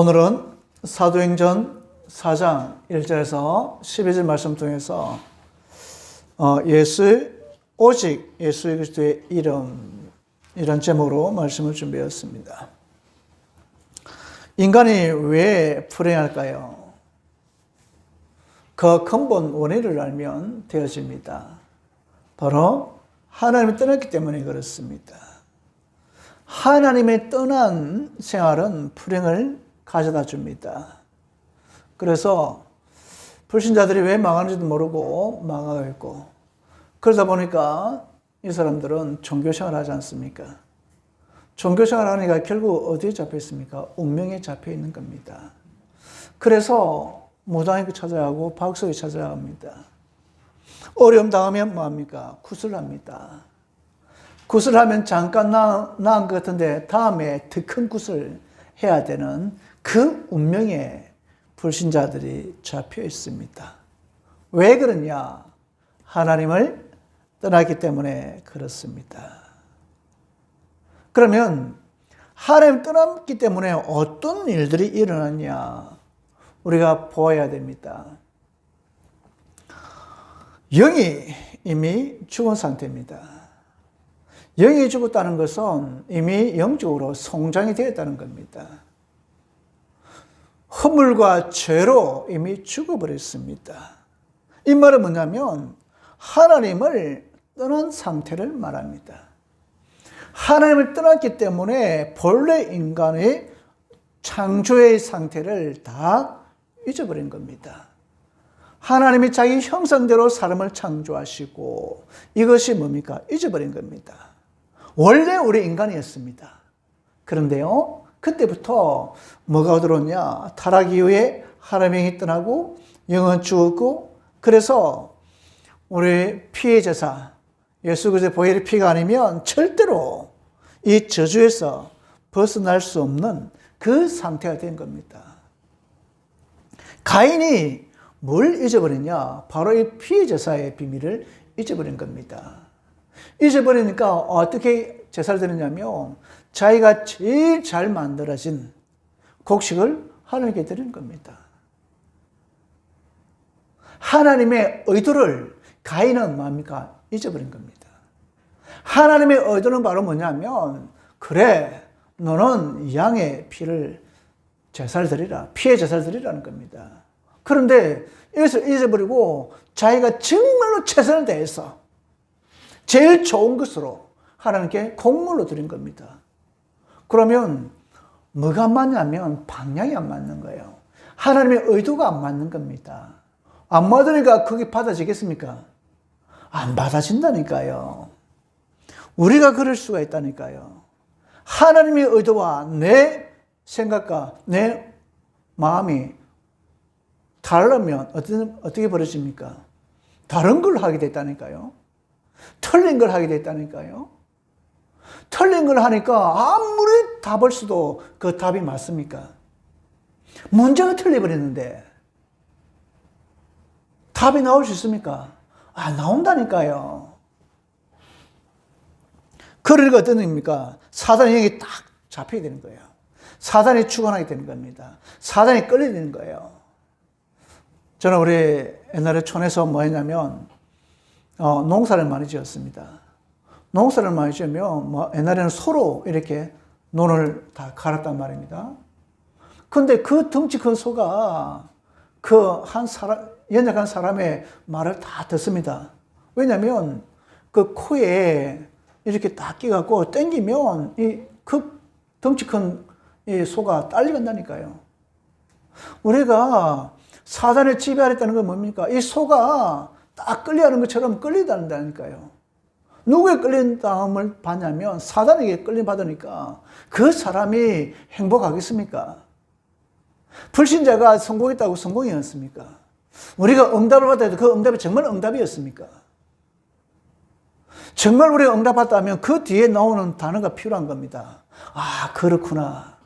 오늘은 사도행전 4장 1절에서 12절 말씀 통해서 어, 예수 오직 예수 그리스도의 이름 이런 제목으로 말씀을 준비했습니다. 인간이 왜 불행할까요? 그 근본 원인을 알면 되어집니다. 바로 하나님을 떠났기 때문에 그렇습니다. 하나님의 떠난 생활은 불행을 가져다 줍니다. 그래서 불신자들이 왜 망하는지도 모르고 망하고 그러다 보니까 이 사람들은 종교생활 하지 않습니까? 종교생활 하니까 결국 어디에 잡혀 있습니까? 운명에 잡혀 있는 겁니다. 그래서 무당에게 찾아야 하고 박사에 찾아야 합니다. 어려움 당하면 뭐합니까? 구슬합니다. 구슬하면 잠깐 나, 나은 것 같은데 다음에 더 큰 구슬 해야 되는 그 운명에 불신자들이 잡혀 있습니다. 왜 그러냐? 하나님을 떠났기 때문에 그렇습니다. 그러면 하나님 떠났기 때문에 어떤 일들이 일어났냐? 우리가 보아야 됩니다. 영이 이미 죽은 상태입니다. 영이 죽었다는 것은 이미 영적으로 성장이 되었다는 겁니다. 허물과 죄로 이미 죽어버렸습니다. 이 말은 뭐냐면 하나님을 떠난 상태를 말합니다. 하나님을 떠났기 때문에 본래 인간의 창조의 상태를 다 잊어버린 겁니다. 하나님이 자기 형상대로 사람을 창조하시고 이것이 뭡니까? 잊어버린 겁니다. 원래 우리 인간이었습니다. 그런데요, 그때부터 뭐가 들었냐? 타락 이후에 하나님이 떠나고 영은 죽었고 그래서 우리 피해 제사 예수 그리스도의 보혈의 피가 아니면 절대로 이 저주에서 벗어날 수 없는 그 상태가 된 겁니다. 가인이 뭘 잊어버렸냐? 바로 이 피해 제사의 비밀을 잊어버린 겁니다. 잊어버리니까 어떻게 제사를 드리냐면 자기가 제일 잘 만들어진 곡식을 하나님께 드리는 겁니다. 하나님의 의도를 가인은 뭡니까? 잊어버린 겁니다. 하나님의 의도는 바로 뭐냐면 그래 너는 양의 피를 제사를 드리라 피의 제사를 드리라는 겁니다. 그런데 이것을 잊어버리고 자기가 정말로 최선을 다해서 제일 좋은 것으로 하나님께 공물로 드린 겁니다. 그러면 뭐가 안 맞냐면 방향이 안 맞는 거예요. 하나님의 의도가 안 맞는 겁니다. 안 맞으니까 그게 받아지겠습니까? 안 받아진다니까요. 우리가 그럴 수가 있다니까요. 하나님의 의도와 내 생각과 내 마음이 다르면 어떻게, 벌어집니까? 다른 걸 하게 됐다니까요. 틀린 걸 하게 됐다니까요. 틀린 걸 하니까 아무리 답을 써도 그 답이 맞습니까? 문제가 틀려버렸는데 답이 나올 수 있습니까? 아, 나온다니까요. 그러니까 어떤 의미입니까? 사단의 영이 딱 잡히게 되는 거예요. 사단이 추간하게 되는 겁니다. 사단이 끌리게 되는 거예요. 저는 우리 옛날에 촌에서 뭐 했냐면, 어, 농사를 많이 지었습니다. 농사를 많이 지으면, 뭐, 옛날에는 소로 이렇게 논을 다 갈았단 말입니다. 근데 그 덩치 큰 소가 그 한 사람, 연약한 사람의 말을 다 듣습니다. 왜냐면 그 코에 이렇게 딱 끼갖고 땡기면 이 그 덩치 큰 이 소가 딸려간다니까요. 우리가 사단을 지배하랬다는 건 뭡니까? 이 소가 딱 끌려가는 것처럼 끌려다닌다니까요. 누구에 끌린 다음을 받냐면 사단에게 끌림 받으니까 그 사람이 행복하겠습니까? 불신자가 성공했다고 성공이었습니까? 우리가 응답을 받아야 그 응답이 정말 응답이었습니까? 정말 우리가 응답받다면 그 뒤에 나오는 단어가 필요한 겁니다. 아, 그렇구나.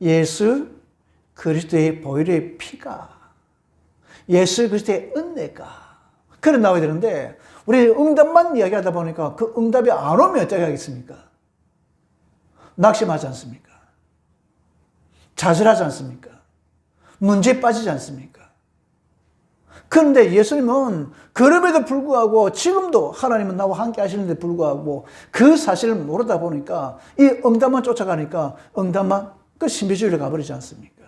예수 그리스도의 보혈의 피가, 예수 그리스도의 은혜가. 그래 나와야 되는데, 우리 응답만 이야기하다 보니까 그 응답이 안 오면 어떻게 하겠습니까? 낙심하지 않습니까? 좌절하지 않습니까? 문제에 빠지지 않습니까? 그런데 예수님은 그럼에도 불구하고 지금도 하나님은 나와 함께 하시는데 불구하고 그 사실을 모르다 보니까 이 응답만 쫓아가니까 응답만 그 신비주의로 가버리지 않습니까?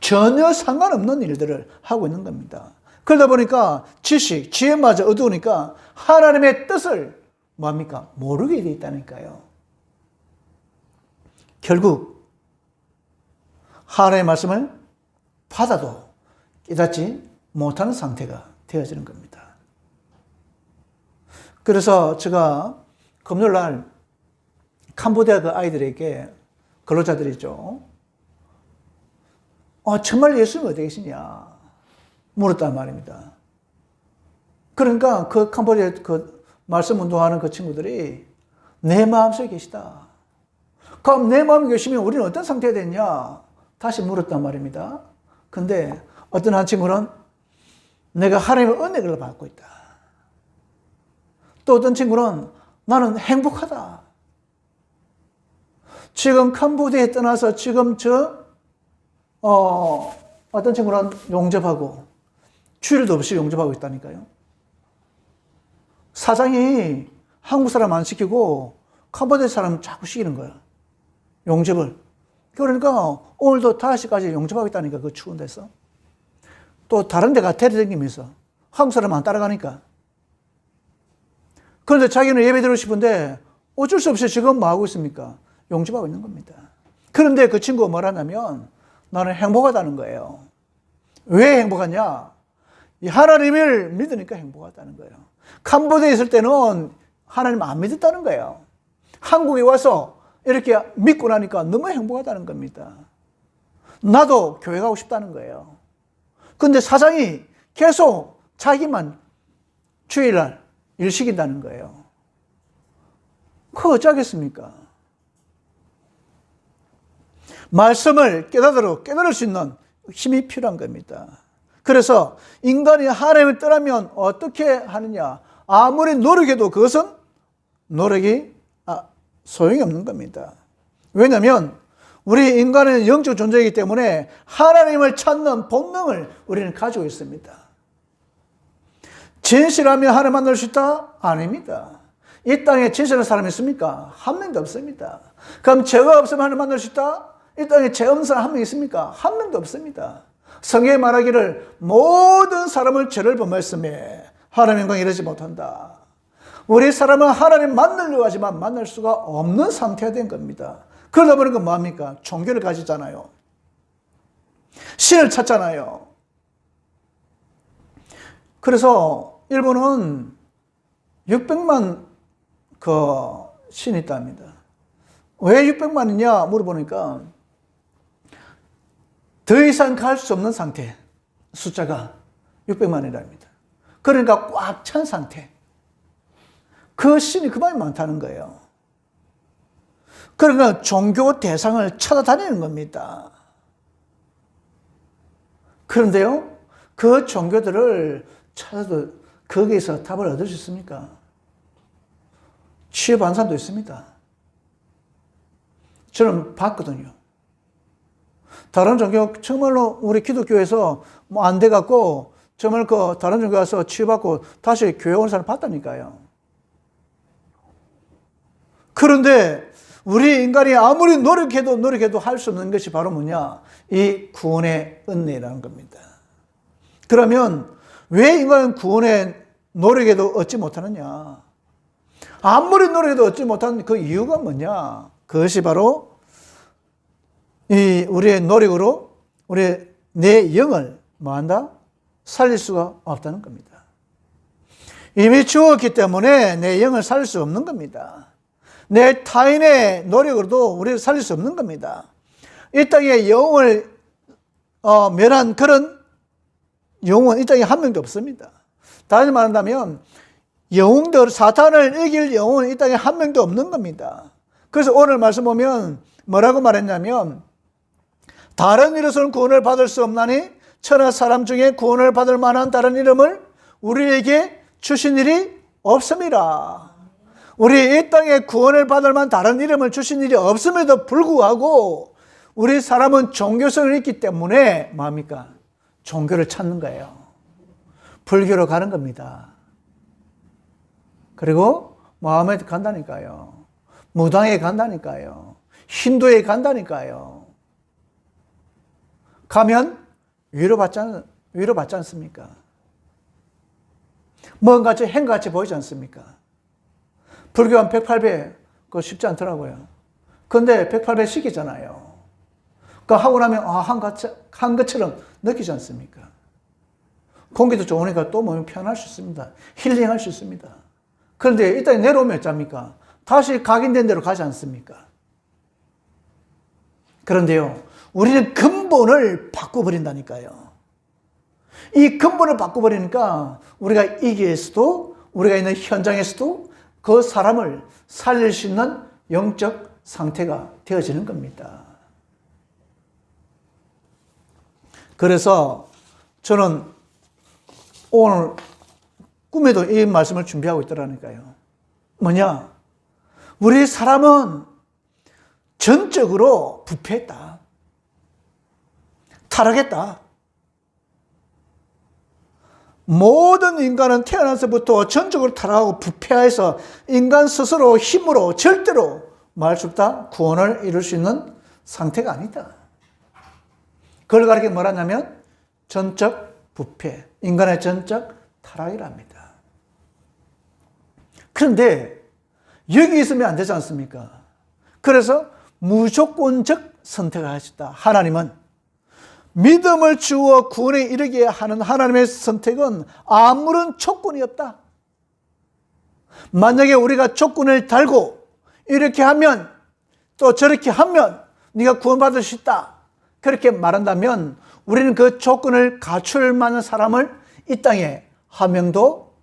전혀 상관없는 일들을 하고 있는 겁니다. 그러다 보니까 지식, 지혜마저 어두우니까 하나님의 뜻을 뭐합니까? 모르게 돼 있다니까요. 결국 하나님의 말씀을 받아도 깨닫지 못하는 상태가 되어지는 겁니다. 그래서 제가 금요일 날 캄보디아 그 아이들에게 근로자들이죠. 어, 정말 예수님 어디 계시냐? 물었단 말입니다. 그러니까 그 캄보디아 그 말씀 운동하는 그 친구들이 내 마음속에 계시다. 그럼 내 마음에 계시면 우리는 어떤 상태가 됐냐? 다시 물었단 말입니다. 근데 어떤 한 친구는 내가 하나님의 은혜를 받고 있다. 또 어떤 친구는 나는 행복하다. 지금 캄보디아에 떠나서 지금 저, 어, 어떤 친구는 용접하고, 주일도 없이 용접하고 있다니까요. 사장이 한국 사람 안 시키고 캄보디아 사람 자꾸 시키는 거야. 용접을. 그러니까 오늘도 5시까지 용접하고 있다니까, 그 추운 데서. 또 다른 데가 데려다니면서 한국 사람 안 따라가니까. 그런데 자기는 예배 드리고 싶은데 어쩔 수 없이 지금 뭐 하고 있습니까? 용접하고 있는 겁니다. 그런데 그 친구가 뭐라냐면 나는 행복하다는 거예요. 왜 행복하냐? 이 하나님을 믿으니까 행복하다는 거예요. 캄보디아에 있을 때는 하나님 안 믿었다는 거예요. 한국에 와서 이렇게 믿고 나니까 너무 행복하다는 겁니다. 나도 교회 가고 싶다는 거예요. 근데 사장이 계속 자기만 주일날 일 시킨다는 거예요. 그 어쩌겠습니까? 말씀을 깨달으러 깨달을 수 있는 힘이 필요한 겁니다. 그래서 인간이 하나님을 떠나면 어떻게 하느냐? 아무리 노력해도 그것은 노력이 아, 소용이 없는 겁니다. 왜냐하면 우리 인간은 영적 존재이기 때문에 하나님을 찾는 본능을 우리는 가지고 있습니다. 진실하면 하나님 만날 수 있다? 아닙니다. 이 땅에 진실한 사람이 있습니까? 한 명도 없습니다. 그럼 죄가 없으면 하나님 만날 수 있다? 이 땅에 죄 없는 사람 한 명 있습니까? 한 명도 없습니다. 성경에 말하기를 모든 사람을 죄를 범했음에 하나님 영광 이르지 못한다. 우리 사람은 하나님 만나려고 하지만 만날 수가 없는 상태가 된 겁니다. 그러다 보니까 뭐합니까? 종교를 가지잖아요. 신을 찾잖아요. 그래서 일본은 600만 그 신이 있답니다. 왜 600만이냐 물어보니까 더 이상 갈 수 없는 상태 숫자가 600만이랍니다. 그러니까 꽉 찬 상태. 그 신이 그만이 많다는 거예요. 그러니까 종교 대상을 찾아다니는 겁니다. 그런데요, 그 종교들을 찾아도 거기에서 답을 얻을 수 있습니까? 취업한 사람도 있습니다. 저는 봤거든요. 다른 종교, 정말로 우리 기독교에서 뭐 안 돼갖고, 정말 그 다른 종교 가서 취업하고 다시 교회 온 사람 봤다니까요. 그런데 우리 인간이 아무리 노력해도 노력해도 할 수 없는 것이 바로 뭐냐? 이 구원의 은혜라는 겁니다. 그러면 왜 인간은 구원의 노력에도 얻지 못하느냐? 아무리 노력해도 얻지 못하는 그 이유가 뭐냐? 그것이 바로 이 우리의 노력으로 우리 내 영을 뭐한다? 살릴 수가 없다는 겁니다. 이미 죽었기 때문에 내 영을 살릴 수 없는 겁니다. 내 타인의 노력으로도 우리를 살릴 수 없는 겁니다. 이 땅에 영을 어, 멸한 그런 영웅은 이 땅에 한 명도 없습니다. 다시 말한다면 영웅들 사탄을 이길 영웅은 이 땅에 한 명도 없는 겁니다. 그래서 오늘 말씀 보면 뭐라고 말했냐면 다른 이로서는 구원을 받을 수 없나니 천하 사람 중에 구원을 받을 만한 다른 이름을 우리에게 주신 일이 없습니다. 우리 이 땅에 구원을 받을 만한 다른 이름을 주신 일이 없음에도 불구하고 우리 사람은 종교성을 있기 때문에 뭐합니까? 종교를 찾는 거예요. 불교로 가는 겁니다. 그리고 모하메드 간다니까요. 무당에 간다니까요. 힌두에 간다니까요. 가면 위로받지, 않, 위로받지 않습니까? 뭔가같이 행같이 보이지 않습니까? 불교 한 108배, 그거 쉽지 않더라고요. 근데 108배 시키잖아요. 그 하고 나면, 아, 한, 것, 한 것처럼 느끼지 않습니까? 공기도 좋으니까 또 몸이 편할 수 있습니다. 힐링할 수 있습니다. 그런데 일단 내려오면 어쩝니까? 다시 각인된 대로 가지 않습니까? 그런데요, 우리는 근본을 바꿔버린다니까요. 이 근본을 바꿔버리니까 우리가 이 길에서도 우리가 있는 현장에서도 그 사람을 살릴 수 있는 영적 상태가 되어지는 겁니다. 그래서 저는 오늘 꿈에도 이 말씀을 준비하고 있더라니까요. 뭐냐? 우리 사람은 전적으로 부패했다. 타락했다. 모든 인간은 태어나서부터 전적으로 타락하고 부패해서 인간 스스로 힘으로 절대로 말수 없다 구원을 이룰 수 있는 상태가 아니다. 그걸 가리켜 뭐라냐면 전적 부패, 인간의 전적 타락이랍니다. 그런데 여기 있으면 안 되지 않습니까? 그래서 무조건적 선택을 하셨다. 하나님은 믿음을 주어 구원에 이르게 하는 하나님의 선택은 아무런 조건이 없다. 만약에 우리가 조건을 달고 이렇게 하면 또 저렇게 하면 네가 구원받을 수 있다. 그렇게 말한다면 우리는 그 조건을 갖출 만한 사람을 이 땅에 한 명도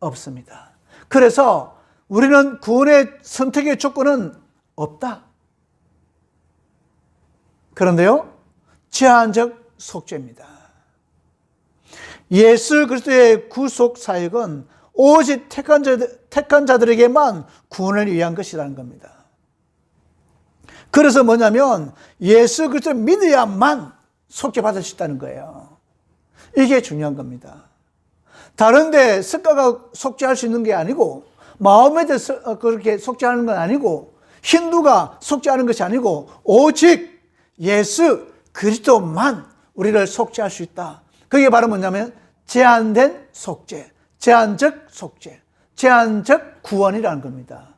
없습니다. 그래서 우리는 구원의 선택의 조건은 없다. 그런데요, 제한적 속죄입니다. 예수 그리스도의 구속 사역은 오직 택한, 자들, 택한 자들에게만 구원을 위한 것이라는 겁니다. 그래서 뭐냐면 예수 그리스도를 믿어야만 속죄받을 수 있다는 거예요. 이게 중요한 겁니다. 다른데 석가가 속죄할 수 있는 게 아니고 마음에 대해서 어, 그렇게 속죄하는 건 아니고 힌두가 속죄하는 것이 아니고 오직 예수 그리스도만 우리를 속죄할 수 있다. 그게 바로 뭐냐면 제한된 속죄, 제한적 속죄, 제한적 구원이라는 겁니다.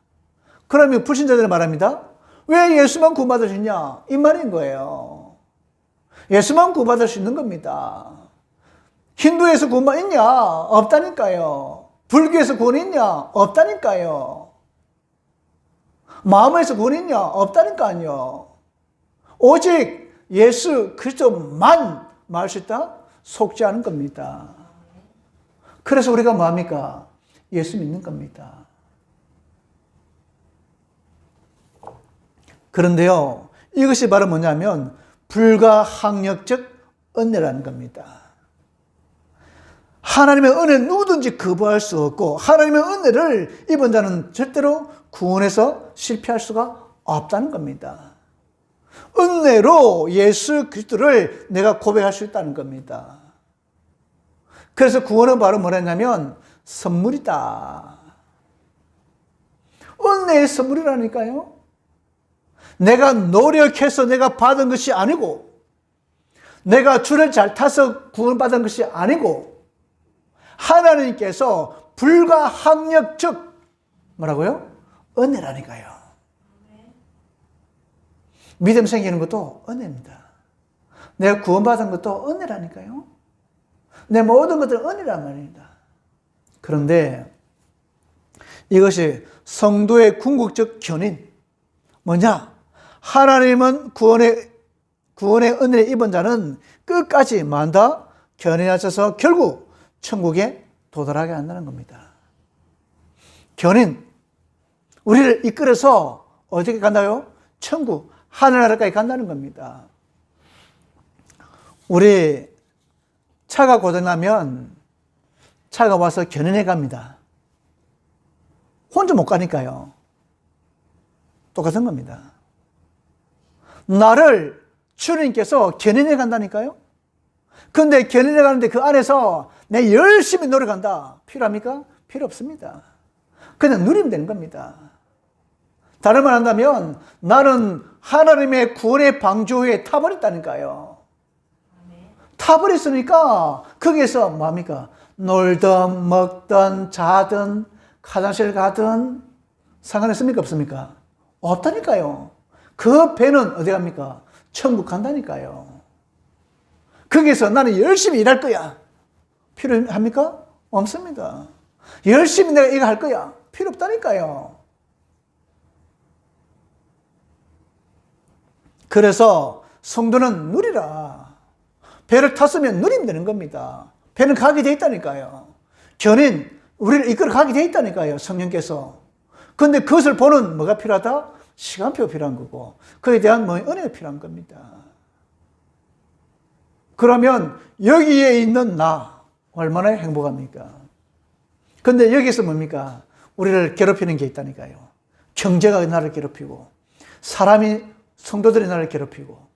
그러면 불신자들은 말합니다. 왜 예수만 구원받을 수 있냐? 이 말인 거예요. 예수만 구원받을 수 있는 겁니다. 힌두에서 구원 있냐? 없다니까요. 불교에서 구원 있냐? 없다니까요. 마음에서 구원 있냐? 없다니까요. 오직 예수 그리스도만 말할 수 있다? 속죄하는 겁니다. 그래서 우리가 뭐합니까? 예수 믿는 겁니다. 그런데요, 이것이 바로 뭐냐면 불가항력적 은혜라는 겁니다. 하나님의 은혜 누구든지 거부할 수 없고 하나님의 은혜를 입은 자는 절대로 구원에서 실패할 수가 없다는 겁니다. 은혜로 예수 그리스도를 내가 고백할 수 있다는 겁니다. 그래서 구원은 바로 뭐랬냐면 선물이다. 은혜의 선물이라니까요. 내가 노력해서 내가 받은 것이 아니고 내가 줄을 잘 타서 구원받은 것이 아니고 하나님께서 불가항력적 뭐라고요? 은혜라니까요. 믿음 생기는 것도 은혜입니다. 내가 구원받은 것도 은혜라니까요. 내 모든 것들은 은혜란 말입니다. 그런데 이것이 성도의 궁극적 견인, 뭐냐? 하나님은 구원의, 구원의 은혜를 입은 자는 끝까지 만다 견인하셔서 결국 천국에 도달하게 한다는 겁니다. 견인, 우리를 이끌어서 어떻게 간다요? 천국, 하늘나라까지 간다는 겁니다. 우리 차가 고장나면 차가 와서 견인해 갑니다. 혼자 못 가니까요. 똑같은 겁니다. 나를 주님께서 견인해 간다니까요. 근데 견인해 가는데 그 안에서 내 열심히 노력한다. 필요합니까? 필요 없습니다. 그냥 누리면 되는 겁니다. 다른 말 한다면 나는 하나님의 구원의 방주에 타버렸다니까요. 타버렸으니까 거기에서 뭡니까? 놀든 먹든 자든 화장실 가든 상관있습니까? 없습니까? 없다니까요. 그 배는 어디 갑니까? 천국 간다니까요. 거기서 나는 열심히 일할 거야. 필요합니까? 없습니다. 열심히 내가 이거 할 거야. 필요 없다니까요. 그래서 성도는 누리라. 배를 탔으면 누리면 되는 겁니다. 배는 가게 돼 있다니까요. 견인, 우리를 이끌어 가게 돼 있다니까요. 성령께서. 근데 그것을 보는 뭐가 필요하다? 시간표 필요한 거고, 그에 대한 뭐 은혜가 필요한 겁니다. 그러면 여기에 있는 나, 얼마나 행복합니까? 근데 여기서 뭡니까? 우리를 괴롭히는 게 있다니까요. 경제가 나를 괴롭히고, 사람이, 성도들이 나를 괴롭히고,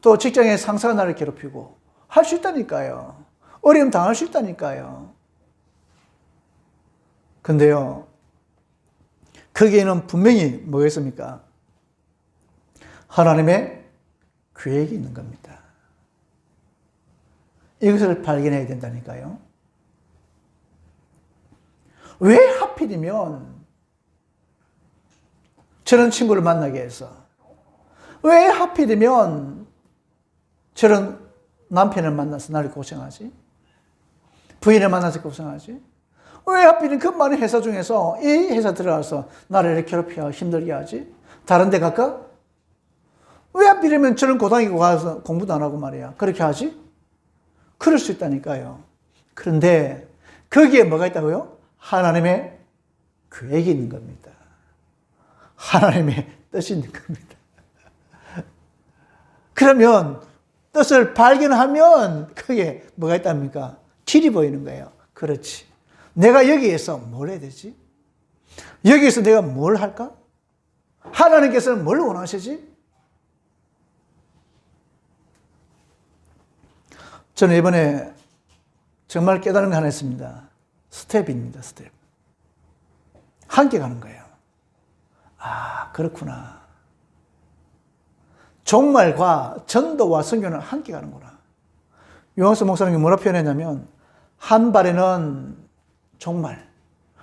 또 직장의 상사가 나를 괴롭히고, 할 수 있다니까요. 어려움 당할 수 있다니까요. 근데요, 거기에는 분명히 뭐겠습니까? 하나님의 계획이 있는 겁니다. 이것을 발견해야 된다니까요. 왜 하필이면 저런 친구를 만나게 해서 왜 하필이면 저런 남편을 만나서 나를 고생하지? 부인을 만나서 고생하지? 왜 하필이면 그 많은 회사 중에서 이 회사 들어가서 나를 괴롭혀 힘들게 하지? 다른 데 갈까? 왜 하필이면 저런 고등학교 가서 공부도 안 하고 말이야. 그렇게 하지? 그럴 수 있다니까요. 그런데 거기에 뭐가 있다고요? 하나님의 계획이 있는 겁니다. 하나님의 뜻이 있는 겁니다. 그러면 뜻을 발견하면 그게 뭐가 있답니까? 길이 보이는 거예요. 그렇지. 내가 여기에서 뭘 해야 되지? 여기에서 내가 뭘 할까? 하나님께서는 뭘 원하시지? 저는 이번에 정말 깨달은 거 하나 있습니다. 스텝입니다, 스텝. 함께 가는 거예요. 아, 그렇구나. 종말과 전도와 선교는 함께 가는구나. 유황수 목사님이 뭐라 표현했냐면, 한 발에는 종말,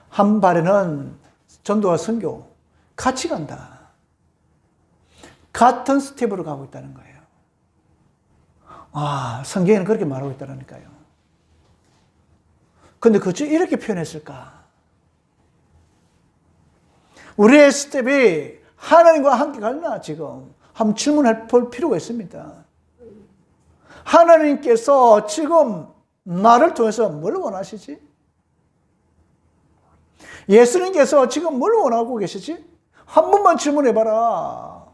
한 발에는 전도와 선교, 같이 간다. 같은 스텝으로 가고 있다는 거예요. 아, 성경에는 그렇게 말하고 있다니까요. 근데 그치 이렇게 표현했을까? 우리의 스텝이 하나님과 함께 갔나, 지금? 한번 질문해 볼 필요가 있습니다. 하나님께서 지금 나를 통해서 뭘 원하시지? 예수님께서 지금 뭘 원하고 계시지? 한 번만 질문해 봐라.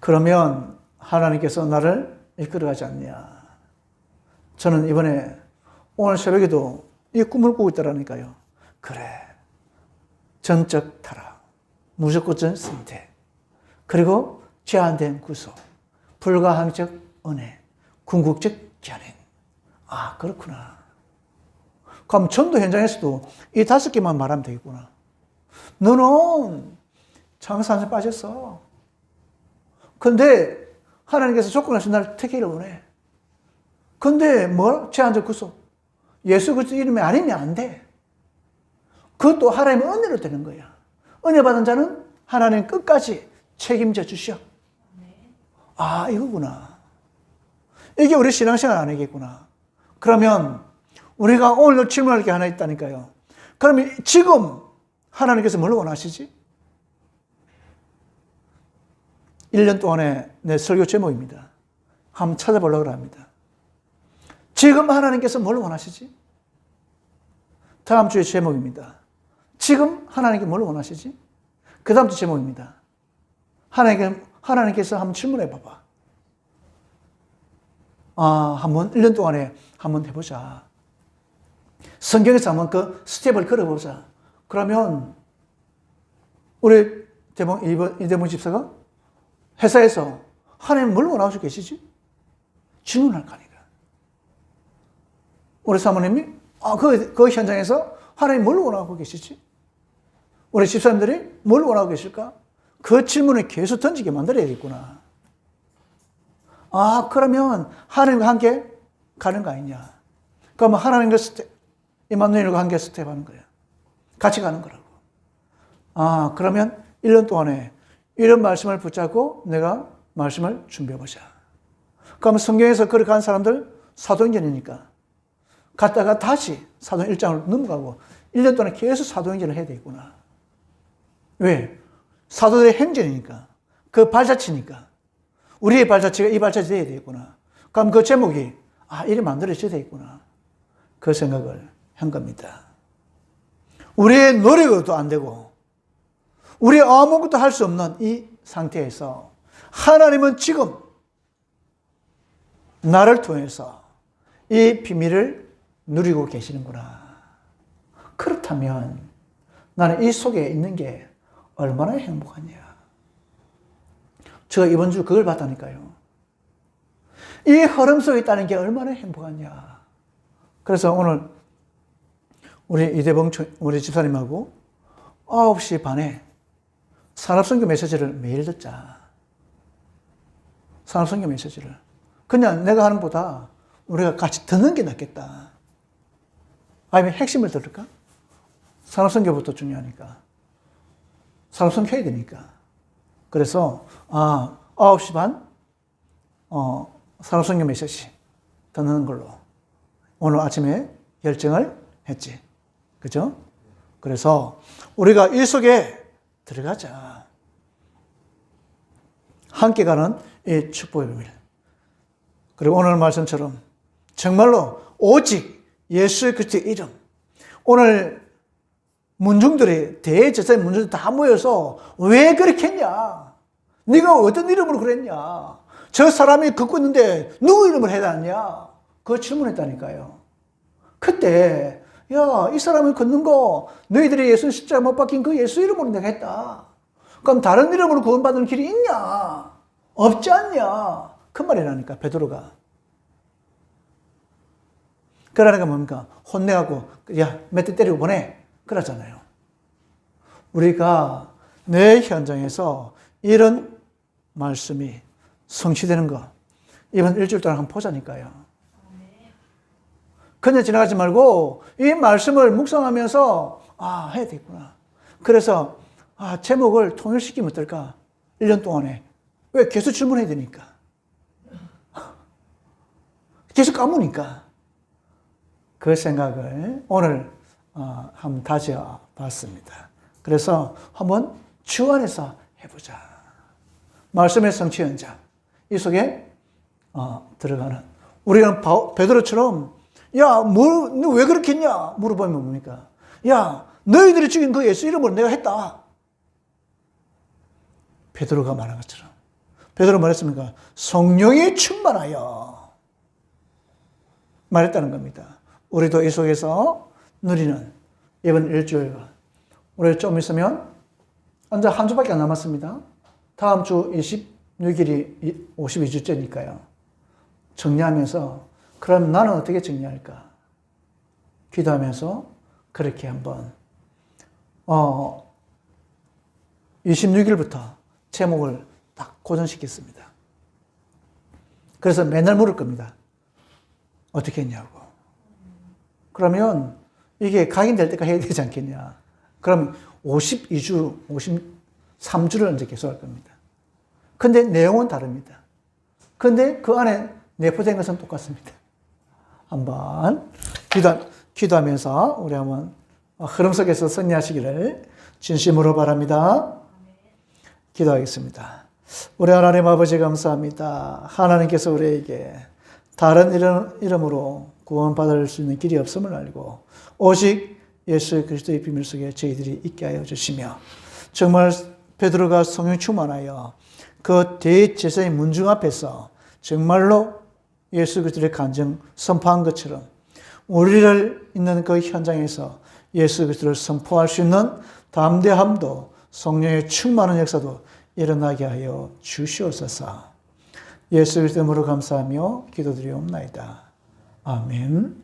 그러면 하나님께서 나를 이끌어가지 않냐. 저는 이번에 오늘 새벽에도 이 꿈을 꾸고 있다라니까요. 그래. 전적 타락, 무조건적 승태, 그리고 제한된 구속, 불가항적 은혜, 궁극적 견인. 아, 그렇구나. 그럼 전도 현장에서도 이 다섯 개만 말하면 되겠구나. 너는 장사한테 빠졌어. 근데 하나님께서 조건하신 날 택기를 원해. 근데 뭐? 제한적 구속. 예수 그리스도 이름이 아니면 안 돼. 그것도 하나님의 은혜로 되는 거야. 은혜 받은 자는 하나님 끝까지 책임져 주셔. 아, 이거구나. 이게 우리 신앙생활 아니겠구나. 그러면 우리가 오늘 질문할 게 하나 있다니까요. 그러면 지금 하나님께서 뭘 원하시지? 1년 동안의 내 설교 제목입니다. 한번 찾아보려고 합니다. 지금 하나님께서 뭘 원하시지? 다음 주의 제목입니다. 지금 하나님께 뭘 원하시지? 그 다음 주 제목입니다. 하나님께, 하나님께서 한번 질문해 봐봐. 아, 한번 1년 동안에 한번 해보자. 성경에서 한번 그 스텝을 걸어보자. 그러면 우리 이번- 이대봉 집사가 회사에서 하나님 뭘 원하고 계시지? 질문할 거 아니까. 우리 사모님이 아, 그, 그 현장에서 하나님 뭘 원하고 계시지? 우리 집사님들이 뭘 원하고 계실까? 그 질문을 계속 던지게 만들어야겠구나. 아, 그러면 하나님과 함께 가는 거 아니냐. 그러면 하나님과 스텝, 이만누엘과 함께 스텝 하는 거야. 같이 가는 거라고. 아, 그러면 1년 동안에 이런 말씀을 붙잡고 내가 말씀을 준비해보자. 그러면 성경에서 그렇게 간 사람들 사도행전이니까. 갔다가 다시 사도행 1장을 넘어가고 1년 동안 계속 사도행전을 해야 되겠구나. 왜? 사도들의 행전이니까. 그 발자취니까. 우리의 발자취가 이 발자취 돼야 되겠구나. 그럼 그 제목이, 아, 이래 만들어져야 되겠구나. 그 생각을 한 겁니다. 우리의 노력으로도 안 되고, 우리 아무것도 할 수 없는 이 상태에서 하나님은 지금 나를 통해서 이 비밀을 누리고 계시는구나. 그렇다면 나는 이 속에 있는 게 얼마나 행복하냐. 제가 이번 주 그걸 봤다니까요. 이 흐름 속에 있다는 게 얼마나 행복하냐. 그래서 오늘 우리 이대봉 우리 집사님하고 9시 반에 산업선교 메시지를 매일 듣자. 산업선교 메시지를. 그냥 내가 하는 보다 우리가 같이 듣는 게 낫겠다. 아니면 핵심을 들을까? 산업선교부터 중요하니까. 산업선교 해야 되니까. 그래서, 아, 9시 반, 어, 산업선교 메시지 듣는 걸로 오늘 아침에 결정을 했지. 그죠? 그래서 우리가 이 속에 들어가자. 함께 가는 이 축복의 비밀. 그리고 오늘 말씀처럼 정말로 오직 예수 그리스도의 이름. 오늘 문중들이 대제사의 문중들 다 모여서 왜 그렇게 했냐? 네가 어떤 이름으로 그랬냐? 저 사람이 걷고 있는데 누구 이름을 해야 하냐? 그 질문했다니까요. 그때 야, 이 사람이 걷는 거 너희들이 예수 십자가 못 박힌 그 예수 이름으로 내가 했다. 그럼 다른 이름으로 구원받는 길이 있냐? 없지 않냐? 그 말이라니까 베드로가. 그러니까 뭡니까? 혼내갖고 야, 몇 대 때리고 보내. 그러잖아요. 우리가 내 현장에서 이런 말씀이 성취되는 거 이번 일주일 동안 한번 보자니까요. 그냥 지나가지 말고 이 말씀을 묵상하면서 아 해야 되겠구나. 그래서 아 제목을 통일시키면 어떨까? 1년 동안에 왜 계속 질문해야 되니까 계속 까무니까 그 생각을 오늘 어, 한번 다져 봤습니다. 그래서 한번 주 안에서 해보자. 말씀의 성취 현장 이 속에 어, 들어가는 우리는 바, 베드로처럼 야, 뭐, 너왜 그렇게 했냐? 물어보면 뭡니까? 야, 너희들이 죽인 그 예수 이름으로 내가 했다. 베드로가 말한 것처럼. 베드로 말했습니까? 성령이 충만하여 말했다는 겁니다. 우리도 이 속에서 누리는 이번 일주일간 우리 좀 있으면 이제 한 주밖에 안 남았습니다. 다음 주 26일이 52주째니까요. 정리하면서 그럼 나는 어떻게 정리할까? 기도하면서 그렇게 한번 어 26일부터 제목을 딱 고정시켰습니다. 그래서 맨날 물을 겁니다. 어떻게 했냐고. 그러면 이게 각인될 때까지 해야 되지 않겠냐. 그럼 52주, 53주를 이제 계속 할 겁니다. 근데 내용은 다릅니다. 근데 그 안에 내포된 것은 똑같습니다. 한번 기도, 기도하면서 우리 한번 흐름 속에서 승리하시기를 진심으로 바랍니다. 기도하겠습니다. 우리 하나님 아버지 감사합니다. 하나님께서 우리에게 다른 이름, 이름으로 구원받을 수 있는 길이 없음을 알고 오직 예수 그리스도의 비밀 속에 저희들이 있게 하여 주시며 정말 베드로가 성령 충만하여 그 대제사의 문중 앞에서 정말로 예수 그리스도의 간증 선포한 것처럼 우리를 있는 그 현장에서 예수 그리스도를 선포할 수 있는 담대함도 성령의 충만한 역사도 일어나게 하여 주시옵소서. 예수 그리스도로 감사하며 기도드리옵나이다. 아멘.